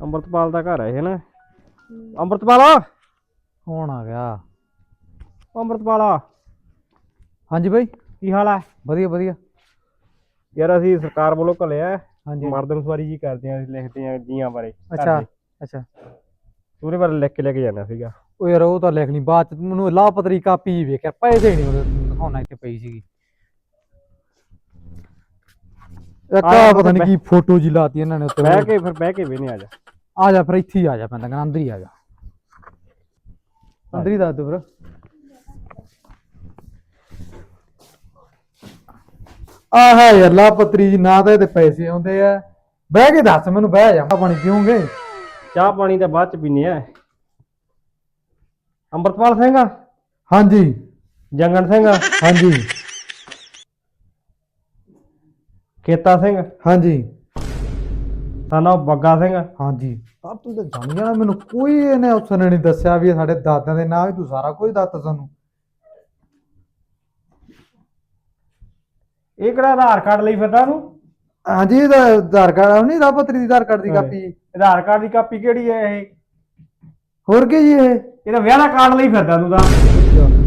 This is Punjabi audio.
ਅੰਮ੍ਰਿਤਪਾਲ ਦਾ ਘਰ ਹੈ ਇਹ ਨਾ ਅੰਮ੍ਰਿਤਪਾਲ? ਕੌਣ ਆ ਗਿਆ? ਅੰਮ੍ਰਿਤਪਾਲ। ਹਾਂਜੀ ਬਾਈ। ਕੀ ਹਾਲ ਹੈ ਵਧੀਆ ਵਧੀਆ। ਯਾਰ ਅਸੀਂ ਸਰਕਾਰ ਵੱਲੋਂ ਘੱਲਿਆ। ਹਾਂਜੀ। ਮਰਦਮਸਵਾਰੀ ਜੀ ਕਰਦੇ ਆਂ ਲਿਖਦੇ ਆਂ ਜੀਆਂ ਬਾਰੇ। ਅੱਛਾ। ਅੱਛਾ। ਉਹਦੇ ਬਾਰੇ ਲਿਖ ਕੇ ਲੈ ਕੇ ਜਾਣਾ ਸੀਗਾ। ਉਹ ਯਾਰ ਉਹ ਤਾਂ ਲਿਖ ਲਈ ਬਾਅਦ ਚ। ਮੈਨੂੰ ਲਾਪਤਰੀ ਕਾਪੀ ਵੇਖਿਆ ਪੈਸੇ ਨਹੀਂ ਉਹਦੇ ਦਿਖਾਉਣਾ ਇੱਥੇ ਪਈ ਸੀਗੀ। ਇੱਕ ਪਤਾ ਨਹੀਂ ਕੀ ਫੋਟੋ ਜੀ ਲਾਤੀ ਇਹਨਾਂ ਨੇ ਉੱਤੇ। ਬਹਿ ਕੇ ਫਿਰ ਬਹਿ ਕੇ ਵੇਨੇ ਆ ਜਾ ਆ ਜਾ ਫਿਰ ਇੱਥੇ ਹੀ ਆ ਜਾ ਪੈਂਦਾ ਕਹਿੰਦਾ ਅੰਦਰ ਹੀ ਆ ਜਾ। ਅੰਦਰ ਹੀ ਦੱਸ ਦੋ ਫਿਰ। ਆਹ ਯਾਰ ਲਾਪਤਰੀ ਜੀ ਨਾ ਤਾਂ ਇਹਦੇ ਪੈਸੇ ਆਉਂਦੇ ਆ। ਬਹਿ ਕੇ ਦੱਸ ਮੈਨੂੰ ਬਹਿ ਜਾ। ਪਾਣੀ ਪੀਉਂਗੇ ਚਾਹ ਪਾਣੀ ਤਾਂ ਬਾਅਦ ਚ ਪੀਨੇ ਆ। ਅੰਮ੍ਰਿਤਪਾਲ ਸਿੰਘ ਹਾਂਜੀ। ਜੰਗਨ ਸਿੰਘ ਹਾਂਜੀ। ਕੇਤਾ ਸਿੰਘ? ਹਾਂਜੀ। ਸਾਨਾ ਬੱਗਾ ਸਿੰਘ। ਹਾਂਜੀ। ਆ ਤੂੰ ਤਾਂ ਜਾਣ ਜਾਣਾ ਮੈਨੂੰ ਕੋਈ ਇਹਨੇ ਨੇ ਨਹੀਂ ਦੱਸਿਆ ਵੀ ਇਹ ਸਾਡੇ ਦਾਦਿਆਂ ਦੇ ਨਾਂ ਵੀ ਤੂੰ ਸਾਰਾ ਕੁਝ ਦੱਸਤਾ ਸਾਨੂੰ। ਇਹ ਕਿਹੜਾ ਆਧਾਰ ਕਾਰਡ ਲਈ ਫਿਰਦਾ ਤੂੰ? ਹਾਂਜੀ ਇਹਦਾ ਆਧਾਰ ਕਾਰਡ ਨਹੀਂ ਲਾਪਤਰੀ ਦੀ ਆਧਾਰ ਕਾਰਡ ਦੀ। ਕਾਪੀ। ਆਧਾਰ ਕਾਰਡ ਦੀ ਕਾਪੀ ਕਿਹੜੀ ਹੈ ਇਹ? ਹੋਰ ਕੀ ਜੀ ਇਹ? ਇਹਦਾ ਵਿਆਹ ਦਾ ਕਾਰਡ ਲਈ ਫਿਰਦਾ ਤੂੰ ਤਾਂ।